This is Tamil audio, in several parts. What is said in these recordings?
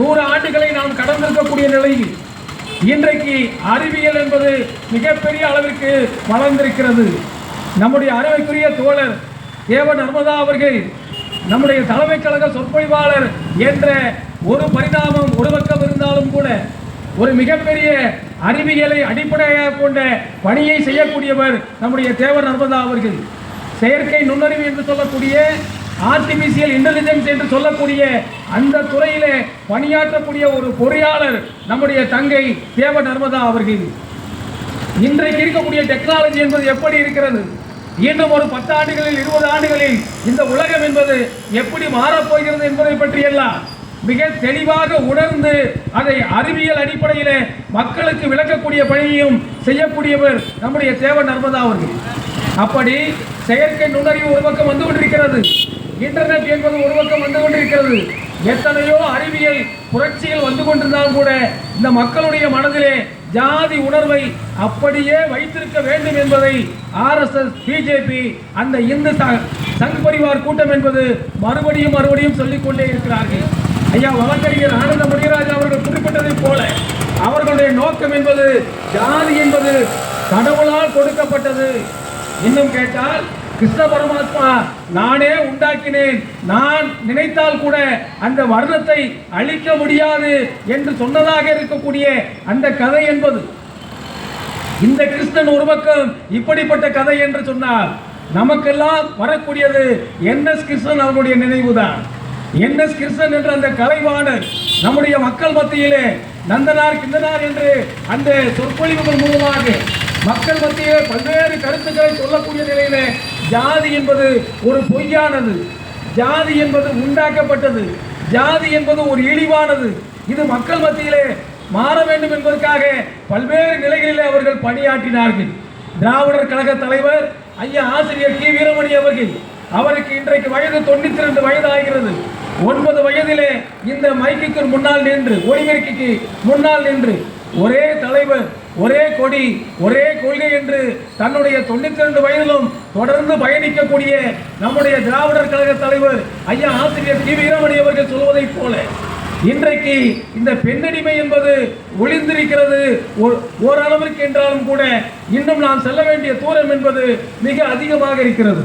நூறு ஆண்டுகளை நாம் கடந்திருக்கக்கூடிய நிலையில் இன்றைக்கு அறிவியல் என்பது மிகப்பெரிய அளவிற்கு வளர்ந்திருக்கிறது. நம்முடைய அறிவைக்குரிய தோழர் தேவ நர்மதா அவர்கள் நம்முடைய தலைமை கழக சொற்பொழிவாளர் என்ற ஒரு பரிணாமம் ஒரு பக்கம் இருந்தாலும் கூட ஒரு மிகப்பெரிய அறிவியலை அடிப்படையாக கொண்ட பணியை செய்யக்கூடியவர் நம்முடைய தேவர் நர்மதா அவர்கள். செயற்கை நுண்ணறிவு என்று சொல்லக்கூடிய ஆர்டிபிஷியல் இன்டெலிஜென்ஸ் என்று சொல்லக்கூடிய அந்த துறையிலே பணியாற்றக்கூடிய ஒரு பொறியாளர் நம்முடைய தங்கை தேவ நர்மதா அவர்கள். இன்றைக்கு இருக்கக்கூடிய டெக்னாலஜி என்பது எப்படி இருக்கிறது? இன்னும் ஒரு பத்து ஆண்டுகளில் இருபது ஆண்டுகளில் இந்த உலகம் என்பது எப்படி மாறப்போகிறது என்பதை பற்றியெல்லாம் மிக தெளிவாக உணர்ந்து அதை அறிவியல் அடிப்படையில் மக்களுக்கு விளக்கக்கூடிய பணியையும் செய்யக்கூடியவர் நம்முடைய தேவ நர்மதா அவர்கள். அப்படி செயற்கை நுண்ணறிவு ஒரு பக்கம் வந்து கொண்டிருக்கிறது. இன்டர்நெட் என்பது ஒரு பக்கம் வந்து கொண்டிருக்கிறது. எத்தனையோ அறிவியல் புரட்சிகள் வந்து கொண்டிருந்தாலும் கூட இந்த மக்களுடைய மனதிலே ஜாதி உணர்வை அப்படியே வைத்திருக்க வேண்டும் என்பதை ஆர்எஸ்எஸ் பிஜேபி அந்த இந்து சங் பரிவார் கூட்டம் என்பது மறுபடியும் மறுபடியும் சொல்லிக்கொண்டே இருக்கிறார்கள். ஐயா வழக்கறிஞர் ஆனந்த முனிராஜ் அவர்கள் குறிப்பிட்டதைப் போல அவர்களுடைய நோக்கம் என்பது ஜாதி என்பது கடவுளால் கொடுக்கப்பட்டது. இன்னும் கேட்டால் கிருஷ்ண பரமாத்மா நானே உண்டாக்கினேன். நான் நினைத்தால் கூட அந்த வர்ணத்தை அழிக்க முடியாது என்று சொன்னதாக இருக்கக்கூடிய அந்த கதை என்பது. இந்த கிருஷ்ணன் ஒரு பக்கம் இப்படிப்பட்ட கதை என்று சொன்னார் நமக்கெல்லாம் வரக்கூடியது என் எஸ் கிருஷ்ணன் அவருடைய நினைவுதான். என் எஸ் கிருஷ்ணன் என்ற அந்த கலைவாணர் நம்முடைய மக்கள் மத்தியிலே நந்தனார் கிந்தனார் என்று அந்த சொற்பொழிவுகள் மூலமாக மக்கள் மத்தியே பல்வேறு கருத்துக்களை சொல்லக்கூடிய நிலையில் ஜாதி என்பது ஒரு பொய்யானது. ஜாதி என்பது உண்டாக்கப்பட்டது. ஜாதி என்பது ஒரு இழிவானது. இது மக்கள் மத்தியிலே மாற வேண்டும் என்பதற்காக பல்வேறு நிலைகளிலே அவர்கள் பணியாற்றினார்கள். திராவிடர் கழக தலைவர் ஐயா ஆசிரியர் கி. வீரமணி அவர்கள் அவருக்கு இன்றைக்கு வயது தொண்ணூத்தி ரெண்டு வயது ஆகிறது ஒன்பது வயதிலே இந்த மைக்கு முன்னால் நின்று ஒளிபெருக்கிக்கு முன்னால் நின்று ஒரே தலைவர் ஒரே கொடி ஒரே கொள்கை என்று தன்னுடைய தொண்ணூத்தி ரெண்டு வயதிலும் தொடர்ந்து பயணிக்கக்கூடிய நம்முடைய திராவிடர் கழக தலைவர் ஐயா ஆசிரியர் டி வீரமணி அவர்கள் சொல்வதைப் போல இன்றைக்கு இந்த பெண்ணடிமை என்பது ஒளிந்திருக்கிறது. ஓ- ஓரளவிற்கு என்றாலும் கூட இன்னும் நாம் செல்ல வேண்டிய தூரம் என்பது மிக அதிகமாக இருக்கிறது.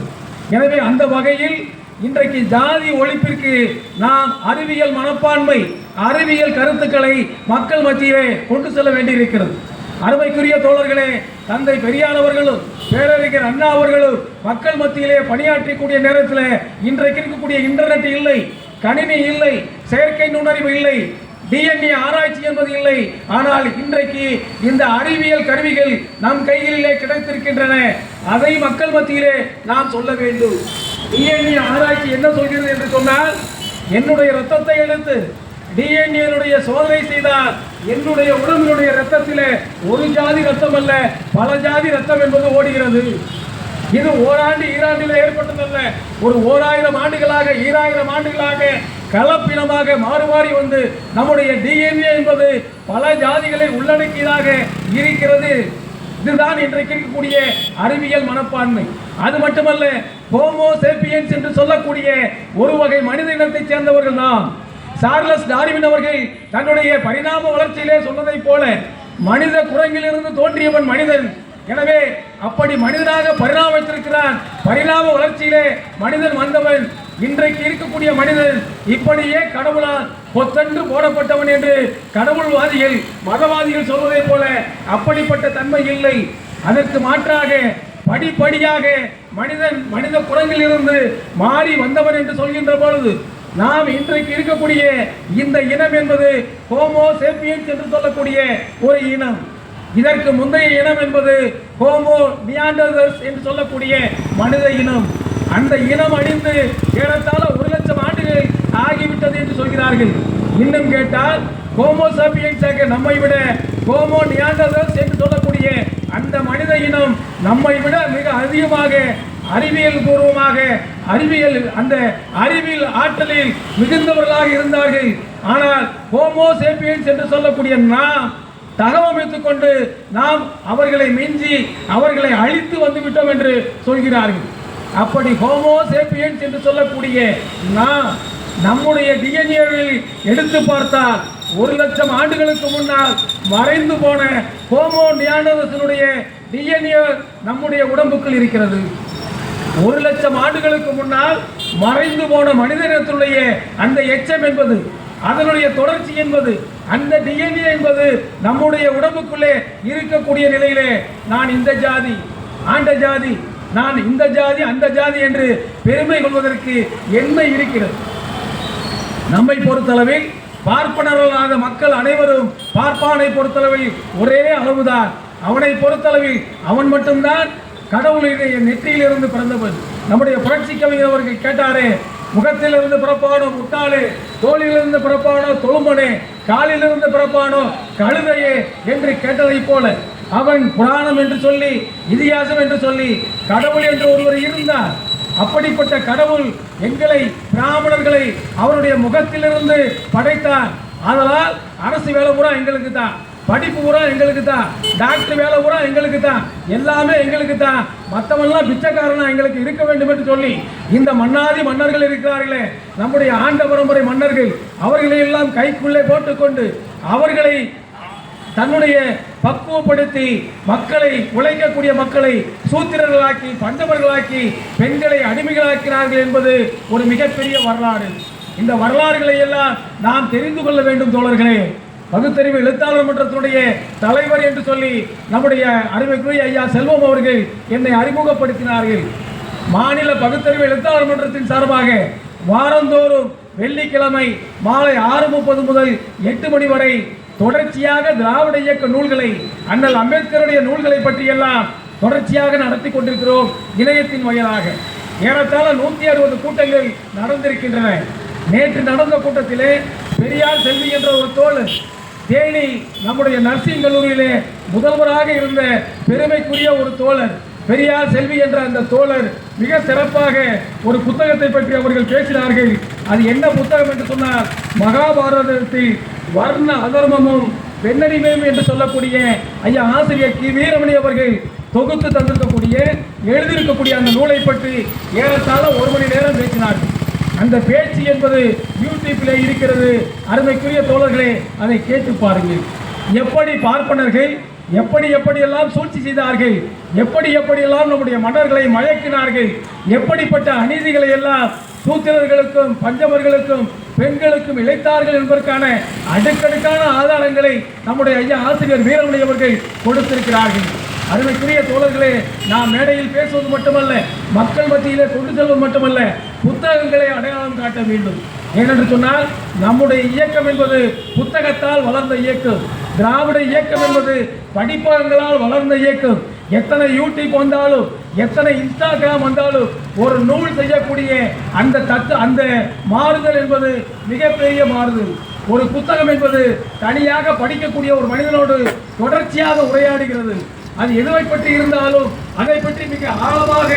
எனவே அந்த வகையில் இன்றைக்கு ஜாதி ஒழிப்பிற்கு நாம் அறிவியல் மனப்பான்மை அறிவியல் கருத்துக்களை மக்கள் மத்தியிலே கொண்டு செல்ல வேண்டியிருக்கிறது. அருமைக்குரிய தோழர்களே தந்தை பெரியார் அவர்களும் பேரறிஞர் அண்ணா அவர்களும் மக்கள் மத்தியிலே பணியாற்றக்கூடிய நேரத்தில் இன்றைக்கு இருக்கக்கூடிய இன்டர்நெட் இல்லை கணினி இல்லை செயற்கை நுண்ணறிவு இல்லை டிஎன்ஏ ஆராய்ச்சி என்பது இல்லை. ஆனால் இன்றைக்கு இந்த அறிவியல் கருவிகள் நம் கைகளிலே கிடைத்திருக்கின்றன. அதை மக்கள் மத்தியிலே நாம் சொல்ல வேண்டும். டிஎன்ஏ ஆராய்ச்சி என்ன சொல்கிறது என்று சொன்னால் என்னுடைய ரத்தத்தை எடுத்து டிஎன்ஏனுடைய சோதனை செய்தால் என்னுடைய உடம்பினுடைய ரத்தத்திலே ஒரு ஜாதி ரத்தம் அல்ல பல ஜாதி ரத்தம் என்பது ஓடுகிறது. இது ஓராண்டு ஈராண்டில் ஏற்பட்டதல்ல. ஒரு ஓராயிரம் ஆண்டுகளாக ஈராயிரம் ஆண்டுகளாக கலப்பினமாக மாறுமாறி வந்து நம்முடைய டிஎன்ஏ என்பது பல ஜாதிகளை உள்ளடக்கியதாக இருக்கிறது. இதுதான் இன்றைக்கு இருக்கக்கூடிய அறிவியல் மனப்பான்மை. அது மட்டுமல்ல ஹோமோ சேப்பியன்ஸ் என்று சொல்லக்கூடிய ஒரு வகை மனித இனத்தைச் சேர்ந்தவர்கள் நாம் சார்லஸ் டார்வின் அவர்கள் தன்னுடைய பரிணாம வளர்ச்சியிலே சொன்னதைப் போல மனித குரங்கிலிருந்து தோன்றியவன் மனிதன். எனவே அப்படி மனிதனாக பரிணாமித்திருக்கிறான். பரிணாம வளர்ச்சியிலே மனிதன் வந்தவன். இன்றைக்கு இருக்கக்கூடிய மனிதன் இப்படியே கடவுளால் பொத்தன்று போடப்பட்டவன் என்று கடவுள்வாதிகள் மதவாதிகள் சொல்வதைப் போல அப்படிப்பட்ட தன்மை இல்லை. அதற்கு மாற்றாக படிப்படியாக மனிதன் மனித குரங்கிலிருந்து மாறி வந்தவன் என்று சொல்கின்ற பொழுது நாம் இன்றைக்கு இருக்கக்கூடிய இந்த இனம் என்பது ஹோமோ சேப்பியன்ஸ் என்று சொல்லக்கூடிய ஒரு இனம். இதற்கு முந்தைய இனம் என்பது ஹோமோ நியாண்டர்ஸ் என்று சொல்லக்கூடிய மனித இனம். அந்த இனம் அழிந்து ஏறத்தாழ ஒரு லட்சம் ஆண்டுகள் ஆகிவிட்டது என்று சொல்கிறார்கள். இன்னும் கேட்டால் ஹோமோ சேப்பியன்ஸாக நம்மை விட ஹோமோ நியாண்டர்ஸ் என்று சொல்லக்கூடிய அந்த மனித இனம் நம்மை விட மிக அதிகமாக அறிவியல் பூர்வமாக அறிவியல் அந்த அறிவியல் ஆற்றலில் மிகுந்தவர்களாக இருந்தார்கள். ஆனால் ஹோமோ சேப்பியன்ஸ் என்று சொல்லக்கூடிய நாம் தகவமைத்துக் கொண்டு நாம் அவர்களை மிஞ்சி அவர்களை அழித்து வந்து விட்டோம் என்று சொல்கிறார்கள். அப்படி ஹோமோ சேப்பியன்ஸ் என்று சொல்லக்கூடிய நாம் நம்முடைய டிஎன்ஏவில் எடுத்து பார்த்தால் ஒரு லட்சம் ஆண்டுகளுக்கு முன்னால் மறைந்து போன ஹோமோ நியாண்டர்தலுடைய டிஎன்ஏ நம்முடைய உடம்புக்குள் இருக்கிறது. ஒரு லட்சம் ஆண்டுகளுக்கு முன்னால் மறைந்து போன மனிதனத்துடைய அந்த எச்சம் என்பது அதனுடைய தொடர்ச்சி என்பது அந்த டிஎன்ஏ என்பது நம்முடைய உடம்புக்குள்ளே இருக்கக்கூடிய நிலையிலே நான் இந்த ஜாதி ஆண்ட ஜாதி நான் இந்த ஜாதி அந்த ஜாதி என்று பெருமை கொள்வதற்கு என்ன இருக்கிறது. நம்மை பொறுத்தளவில் பார்ப்பனர்களாக மக்கள் அனைவரும் பார்ப்பானை பொறுத்தளவில் ஒரே அளவுதான். அவனை பொறுத்தளவில் அவன் மட்டும்தான் கடவுளுடைய நெற்றியிலிருந்து பிறந்தவன் நம்முடைய புரட்சி கவிஞர் அவர்கள் கேட்டாரே முகத்திலிருந்து பிறப்பானோ முட்டாளே தோளிலிருந்து பிறப்பானோ தொழும்பனே காலிலிருந்து பிறப்பானோ கழுதையே என்று கேட்டதைப் போல அவன் புராணம் என்று சொல்லி இதிகாசம் என்று சொல்லி கடவுள் என்று ஒருவர் இருந்தார். அப்படிப்பட்ட கடவுள் எங்களை பிராமணர்களை அவருடைய முகத்திலிருந்து படைத்தார். அதனால் அரசு வேலை பூரா எங்களுக்கு தான் படிப்பு பூரா எங்களுக்கு தான். டாக்டர் வேலை பூரா எங்களுக்கு தான். எல்லாமே எங்களுக்கு தான். மற்றவெல்லாம் பிச்சைக்காரனா எங்களுக்கு இருக்க வேண்டும் என்று சொல்லி இந்த மன்னாதி மன்னர்கள் இருக்கிறார்களே. நம்முடைய ஆண்ட பரம்பரை மன்னர்கள் அவர்களை எல்லாம் கைக்குள்ளே போட்டுக்கொண்டு அவர்களை தன்னுடைய பக்குவப்படுத்தி மக்களை உழைக்கக்கூடிய மக்களை சூத்திரர்களாக்கி பண்டவர்களாக்கி பெண்களை அடிமைகளாக்கினார்கள் என்பது ஒரு மிகப்பெரிய வரலாறு. இந்த வரலாறுகளை எல்லாம் நாம் தெரிந்து கொள்ள வேண்டும் தோழர்களே. பகுத்தறிவு எழுத்தாளர் மன்றத்தினுடைய தலைவர் என்று சொல்லி நம்முடைய அருமைக்குரிய ஐயா செல்வம் அவர்கள் என்னை அறிமுகப்படுத்தினார்கள். மாநில பகுத்தறிவு எழுத்தாளர் மன்றத்தின் சார்பாக வாரந்தோறும் வெள்ளிக்கிழமை மாலை ஆறு முப்பது முதல் எட்டு மணி வரை தொடர்ச்சியாக திராவிட இயக்க நூல்களை அண்ணல் அம்பேத்கருடைய நூல்களை பற்றியெல்லாம் தொடர்ச்சியாக நடத்தி கொண்டிருக்கிறோம் இணையத்தின் வாயிலாக. ஏறத்தாழ நூற்றி அறுபது கூட்டங்கள் நடந்திருக்கின்றன. நேற்று நடந்த கூட்டத்திலே பெரியார் செல்வி என்ற ஒரு தோழர் தேனி நம்முடைய நர்சிங் கல்லூரியிலே முதல்வராக இருந்த பெருமைக்குரிய ஒரு தோழர் பெரியார் செல்வி என்ற அந்த தோழர் மிக சிறப்பாக ஒரு புத்தகத்தை பற்றி அவர்கள் பேசினார்கள். அது என்ன புத்தகம் என்று சொன்னால் மகாபாரதத்தில் வர்ண அதர்மமும் வெண்ணடிமையும் என்று சொல்லக்கூடிய ஐயா ஆசிரியர் கி. வீரமணி அவர்கள் தொகுத்து தந்திருக்கக்கூடிய எழுதியிருக்கக்கூடிய அந்த நூலை பற்றி ஏறத்தாழ ஒரு மணி நேரம் பேசினார்கள். அந்த பேச்சு என்பது யூடியூப்பிலே இருக்கிறது. அருமைக்குரிய தோழர்களே அதை கேட்டு பாருங்கள். எப்படி பார்ப்பனர்கள் எப்படி எப்படியெல்லாம் சூழ்ச்சி செய்தார்கள் எப்படி எப்படியெல்லாம் நம்முடைய மன்னர்களை மயக்கினார்கள் எப்படிப்பட்ட அநீதிகளை எல்லாம் சூத்திரர்களுக்கும் பஞ்சமர்களுக்கும் பெண்களுக்கும் இழைத்தார்கள் என்பதற்கான அடுக்கடுக்கான ஆதாரங்களை நம்முடைய ஐயா ஆசிரியர் வீரமணி அவர்கள் கொடுத்திருக்கிறார்கள். அருமைக்குரிய தோழர்களே நாம் மேடையில் பேசுவது மட்டுமல்ல மக்கள் மத்தியிலே கொண்டு செல்வது மட்டுமல்ல புத்தகங்களை அடையாளம் காட்ட வேண்டும். ஏனென்று சொன்னால் நம்முடைய இயக்கம் என்பது புத்தகத்தால் வளர்ந்த இயக்கம். திராவிட இயக்கம் என்பது படிப்பகங்களால் வளர்ந்த இயக்கம். எத்தனை யூடியூப் வந்தாலும் எத்தனை இன்ஸ்டாகிராம் வந்தாலும் ஒரு நூல் செய்யக்கூடிய அந்த தத்து அந்த மாறுதல் என்பது மிகப்பெரிய மாறுதல். ஒரு புத்தகம் என்பது தனியாக படிக்கக்கூடிய ஒரு மனிதனோடு தொடர்ச்சியாக உரையாடுகிறது. அது எதுவை பற்றி இருந்தாலும் அதை பற்றி மிக ஆழமாக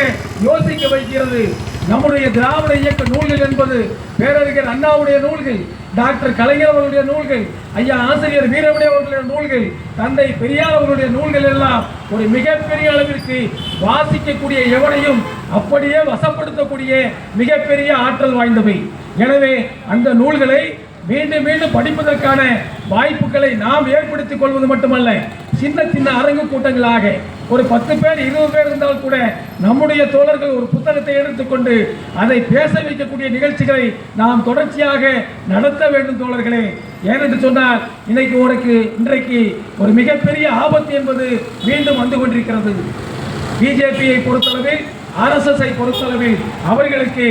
யோசிக்க வைக்கிறது. நம்முடைய திராவிட இயக்க நூல்கள் என்பது பேரறிஞர் அண்ணாவுடைய நூல்கள் டாக்டர் கலைஞர் அவர்களுடைய நூல்கள் ஐயா ஆசிரியர் வீரமணி அவர்களுடைய நூல்கள் தந்தை பெரியார் அவர்களுடைய நூல்கள் எல்லாம் ஒரு மிகப்பெரிய அளவிற்கு வாசிக்கக்கூடிய எவனையும் அப்படியே வசப்படுத்தக்கூடிய மிகப்பெரிய ஆற்றல் வாய்ந்தவை. எனவே அந்த நூல்களை மீண்டும் மீண்டும் படிப்பதற்கான வாய்ப்புகளை நாம் ஏற்படுத்திக் கொள்வது மட்டுமல்ல சின்ன சின்ன அரங்கு கூட்டங்களாக ஒரு பத்து பேர் இருபது பேர் இருந்தால் கூட நம்முடைய தோழர்கள் ஒரு புத்தகத்தை எடுத்துக்கொண்டு அதை பேச வைக்கக்கூடிய நிகழ்ச்சிகளை நாம் தொடர்ச்சியாக நடத்த வேண்டும் தோழர்களே. ஏனென்று சொன்னால் இன்னைக்கு உனக்கு இன்றைக்கு ஒரு மிகப்பெரிய ஆபத்து என்பது மீண்டும் வந்து கொண்டிருக்கிறது. பிஜேபியை பொறுத்தளவில் ஆர்எஸ்எஸ்ஐ பொறுத்தளவில் அவர்களுக்கு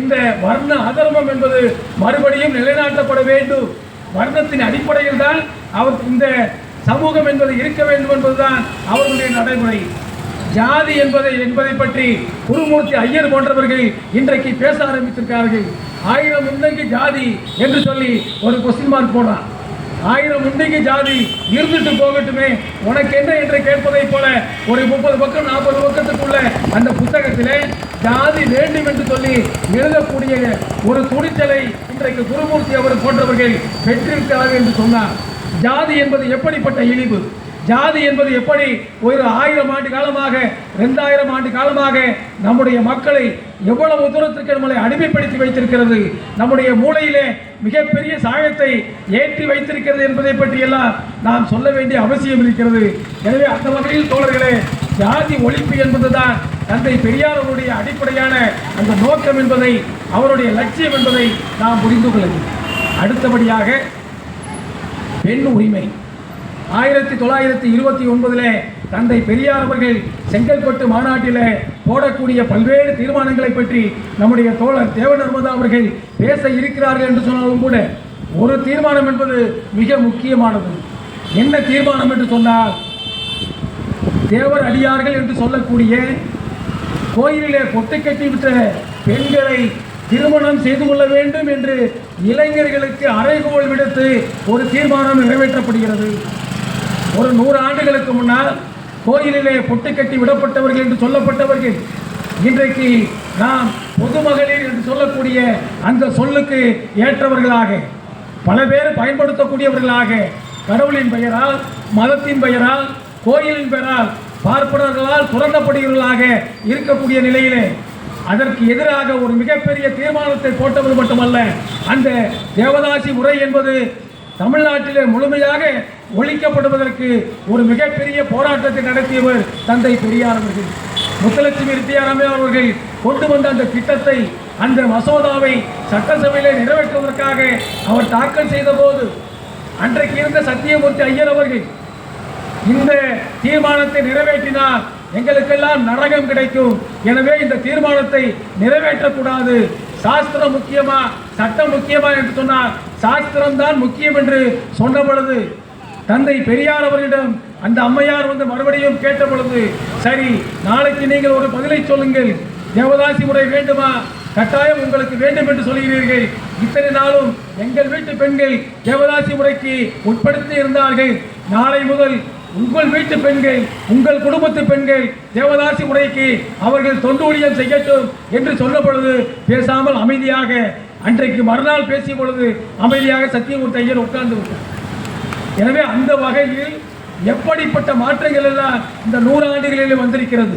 இந்த வர்ண அதர்மம் என்பது மறுபடியும் நிலைநாட்டப்பட வேண்டும். வர்ணத்தின் அடிப்படையில் தான் அவர் இந்த சமூகம் என்பது இருக்க வேண்டும் என்பதுதான் அவர்களுடைய நடைமுறை. ஜாதி என்பதை என்பதை பற்றி குருமூர்த்தி ஐயர் போன்றவர்கள் இன்றைக்கு பேச ஆரம்பித்திருக்கிறார்கள் ஆயிரம் உண்டைக்கு ஜாதி என்று சொல்லி ஒரு கொஸ்டின் மார்க் போடுறான் ஆயிரம் உண்டைக்கு ஜாதி இருந்துட்டு போகட்டுமே. உனக்கு என்ன என்று கேட்பதைப் போல ஒரு முப்பது பக்கம் நாற்பது பக்கத்துக்குள்ள அந்த புத்தகத்திலே ஜாதி வேண்டும் என்று சொல்லி எழுதக்கூடிய ஒரு துணிச்சலை இன்றைக்கு குருமூர்த்தி அவர் போன்றவர்கள் பெற்றிருக்கிறார்கள் என்று சொன்னார். ஜாதி என்பது எப்படிப்பட்ட இழிவு? ஜாதி என்பது எப்படி ஒரு ஆயிரம் ஆண்டு காலமாக ரெண்டாயிரம் ஆண்டு காலமாக நம்முடைய மக்களை எவ்வளவு தூரத்திற்கு நம்மளை அடிமைப்படுத்தி வைத்திருக்கிறது? நம்முடைய மூளையிலே மிகப்பெரிய சாயத்தை ஏற்றி வைத்திருக்கிறது என்பதை பற்றியெல்லாம் நாம் சொல்ல வேண்டிய அவசியம் இருக்கிறது. எனவே அந்த வகையில் தோழர்களே ஜாதி ஒழிப்பு என்பதுதான் தந்தை பெரியார் அவருடைய அடிப்படையான அந்த நோக்கம் என்பதை அவருடைய லட்சியம் என்பதை நாம் புரிந்து கொள்ள அடுத்தபடியாக பெண் உரிமை. ஆயிரத்தி தொள்ளாயிரத்தி இருபத்தி ஒன்பதில் தந்தை பெரியார் அவர்கள் செங்கல்பட்டு மாநாட்டில் போடக்கூடிய பல்வேறு தீர்மானங்களை பற்றி நம்முடைய தோழர் தேவ நர்மதா அவர்கள் பேச இருக்கிறார்கள் என்று சொன்னாலும் கூட ஒரு தீர்மானம் என்பது மிக முக்கியமானது. என்ன தீர்மானம் என்று சொன்னால் தேவர் அடியார்கள் என்று சொல்லக்கூடிய கோயிலிலே பொட்டு கட்டிவிட்ட பெண்களை திருமணம் செய்து கொள்ள வேண்டும் என்று இளைஞர்களுக்கு அறைகோல் விடுத்து ஒரு தீர்மானம் நிறைவேற்றப்படுகிறது. ஒரு நூறு ஆண்டுகளுக்கு முன்னால் கோயிலிலே பொட்டு கட்டி விடப்பட்டவர்கள் என்று சொல்லப்பட்டவர்கள். இன்றைக்கு நாம் பொதுமகளிர் என்று சொல்லக்கூடிய அந்த சொல்லுக்கு ஏற்றவர்களாக பல பேர் பயன்படுத்தக்கூடியவர்களாக கடவுளின் பெயரால் மதத்தின் பெயரால் கோயிலின் பெயரால் பார்ப்பனர்களால் துறந்தப்படுகிறவர்களாக இருக்கக்கூடிய நிலையிலே அதற்கு எதிராக ஒரு மிகப்பெரிய தீர்மானத்தை போட்டது மட்டுமல்ல அந்த தேவதாசி முறை என்பது தமிழ்நாட்டிலே முழுமையாக ஒழிக்கப்படுவதற்கு ஒரு மிகப்பெரிய போராட்டத்தை நடத்தியவர் தந்தை பெரியார் அவர்கள். முத்துலட்சுமி ரித்தியாராமே அவர்கள் கொண்டு வந்த அந்த திட்டத்தை அந்த மசோதாவை சட்டசபையிலே நிறைவேற்றுவதற்காக அவர் தாக்கல் செய்த போது அன்றைக்கு இருந்த சத்தியமூர்த்தி ஐயர் அவர்கள் இந்த தீர்மானத்தை நிறைவேற்றினால் எங்களுக்கெல்லாம் நரகம் கிடைக்கும். எனவே இந்த தீர்மானத்தை நிறைவேற்றக்கூடாது. சாஸ்திரம் முக்கியமா? சட்டம் முக்கியமா என்று சொன்னால் சாஸ்திரம் தான் முக்கியம் என்று சொன்ன பொழுது தந்தை பெரியார் அவர்களிடம் அந்த அம்மையார் வந்து மறுபடியும் கேட்ட பொழுது சரி நாளைக்கு நீங்கள் ஒரு பதிலை சொல்லுங்கள். தேவதாசி முறை வேண்டுமா? கட்டாயம் உங்களுக்கு வேண்டும் என்று சொல்கிறீர்கள் இத்தனை நாளும் எங்கள் வீட்டு பெண்கள் தேவதாசி முறைக்கு உட்படுத்தி இருந்தார்கள். நாளை முதல் உங்கள் வீட்டு பெண்கள் உங்கள் குடும்பத்து பெண்கள் தேவதாசி உடைக்கு அவர்கள் தொண்டு ஊழியம் செய்யட்டும் என்று சொன்ன பொழுது பேசாமல் அமைதியாக அன்றைக்கு மறுநாள் பேசிய பொழுது அமைதியாக சத்தியமூர்த்தி ஐயர் உட்கார்ந்து விட்டார். எனவே அந்த வகையில் எப்படிப்பட்ட மாற்றங்கள் எல்லாம் இந்த நூறு ஆண்டுகளில் வந்திருக்கிறது?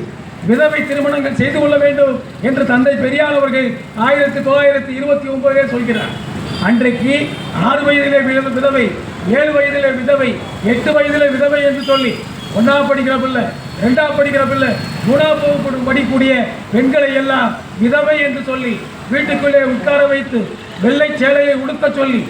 விதவை திருமணங்கள் செய்து கொள்ள வேண்டும் என்று தந்தை பெரியார் அவர்கள் ஆயிரத்தி தொள்ளாயிரத்தி இருபத்தி ஒன்பதிலே சொல்கிறார். அன்றைக்கு ஆறு வயதிலே வித- விதவை ஏழு வயதிலே விதவை எட்டு வயதிலே விதவை என்று சொல்லி ஒன்றாம் படிக்கிற பிள்ளை ரெண்டாம் படிக்கிற பிள்ளை மூணாம் வகுப்பு படிக்கூடிய பெண்களை எல்லாம் விதவை என்று சொல்லி வீட்டுக்குள்ளே உட்கார வைத்து வெள்ளை சேலையை உடுக்க சொல்லி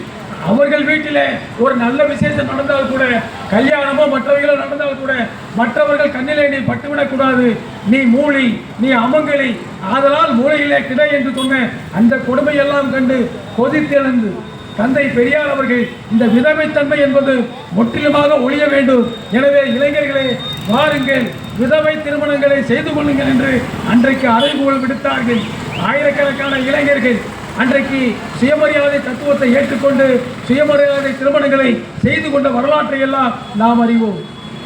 அவர்கள் வீட்டிலே ஒரு நல்ல விசேஷம் நடந்தால் கூட கல்யாணமோ மற்றவைகளோ நடந்தால் கூட மற்றவர்கள் கண்ணிலே நீ பட்டுவிடக்கூடாது. நீ மூளி நீ அமங்கலி ஆதலால் மூளையிலே கிடை என்று சொன்ன அந்த கொடுமையெல்லாம் கண்டு கொதித்தெழுந்து. தந்தை பெரியார் அவர்கள் இந்த விதவைத்தன்மை என்பது முற்றிலுமாக ஒழிய வேண்டும். எனவே இளைஞர்களே வாருங்கள் விதவை திருமணங்களை செய்து கொள்ளுங்கள் என்று அன்றைக்கு அறைகூல் விடுத்தார்கள். ஆயிரக்கணக்கான இளைஞர்கள் அன்றைக்கு சுயமரியாதை தத்துவத்தை ஏற்றுக்கொண்டு சுயமரியாதை திருமணங்களை செய்து கொண்ட வரலாற்றை எல்லாம் நாம் அறிவோம்.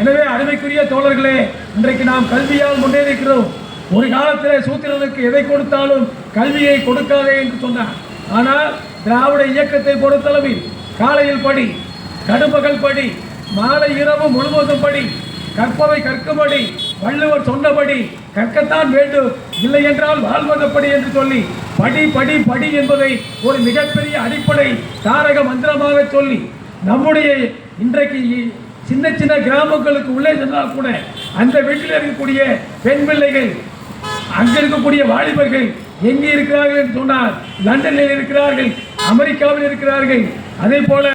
எனவே அருமைக்குரிய தோழர்களே இன்றைக்கு நாம் கல்வியால் முன்னேறிக்கிறோம் ஒரு காலத்திலே சூத்திரனுக்கு எதை கொடுத்தாலும் கல்வியை கொடுக்காதே என்று சொன்னார். ஆனால் திராவிட இயக்கத்தை பொறுத்தளவில் காலையில் படி கடுமகள் படி மாலை இரவு முழுவதும் படி கற்பவை கற்கும்படி வள்ளுவர் சொன்னபடி கற்கத்தான் வேண்டும். இல்லை என்றால் வாழ்வதப்படி என்று சொல்லி படி படி படி என்பதை ஒரு மிகப்பெரிய அடிப்படை தாரக மந்திரமாக சொல்லி நம்முடைய இன்றைக்கு சின்ன சின்ன கிராமங்களுக்கு உள்ளே சென்றால் கூட அந்த வீட்டில் இருக்கக்கூடிய பெண் பிள்ளைகள் அங்க இருக்கக்கூடிய வாலிபர்கள் எங்கே இருக்கிறார்கள் என்று சொன்னால் லண்டனில் இருக்கிறார்கள் அமெரிக்காவில் இருக்கிறார்கள். அதே போல